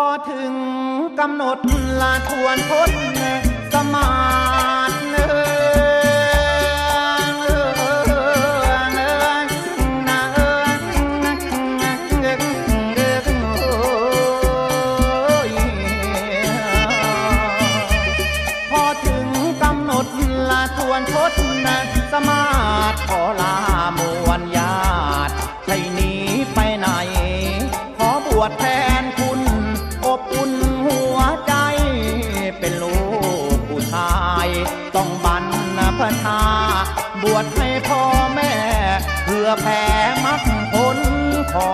พอถึงกำหนดลาทวนทนสมาธิเนื้พอถึงกำหนดลาทวนทศนะสมาธิขอลามวลญาติใช่หนีไปไหน ขอบวชแท ชาย ต้องบันพชา บวชให้พ่อแม่ เพื่อแผ่มรรคผลขอ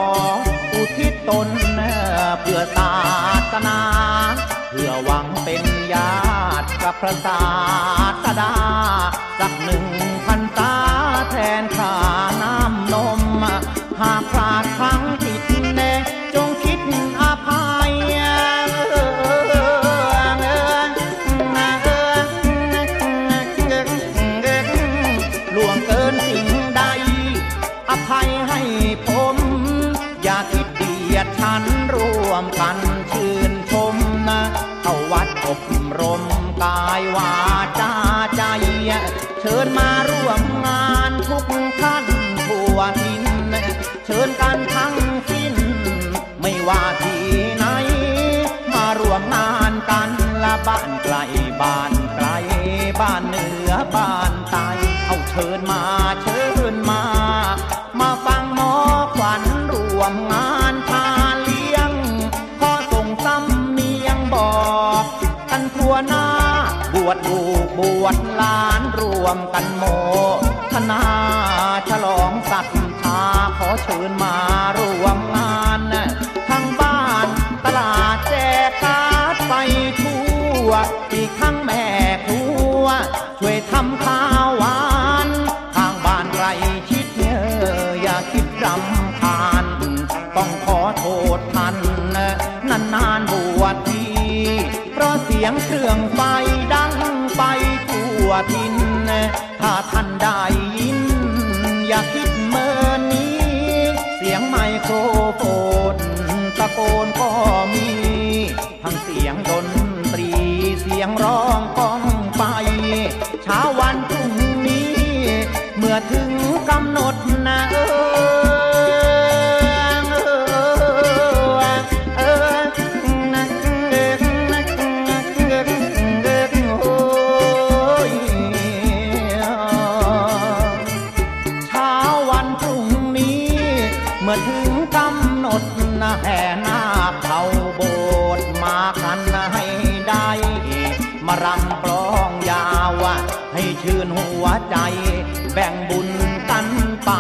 อุทิศตนเพื่อศาสนา เพื่อหวังเป็นญาติกับพระศาสดา สักหนึ่งพันตาแทนข้าน้ำนมหากพลาดคร ภัยให้ผม อย่าคิดเดียดฉันร่วมกันชื่นชมนะเข้าวัดอบรมกายวาจาใจเชิญมาร่วมงานทุกท่านทั่วทินเชิญกันทั้งสิ้น ไม่ว่าที่ไหน มาร่วมงานกันละบ้านไกลบ้านไกลบ้านเหนือบ้านใต้เอาเชิญมา อกกันทั่วหน้า บวชลูกบวชหลานรวมกันโมทนาฉลองศรัทธาขอเชิญมารวมงานทั้งบ้านตลาดแจกกาดไปทั่ว อีกทั้งแม่ครัว ช่วยทำข้าวหวาน ทางบ้านไรชิ สียงเครื่องไฟดังไปทั่วทิน ถ้าท่านได้ยิน อย่าคิดเมินนี้ เสียงไมโครโฟนตะโกนก็มี ทั้งเสียงดนตรีเสียงร้องก้องไป เช้าวันพรุ่งนี้ เมื่อถึง มื่อถึงกำหนดนะแห่นาคเขาโบสถ์มากันให้ได้ มารำกลองยาว ให้ชื่นหัวใจ แบ่งบุญกันไป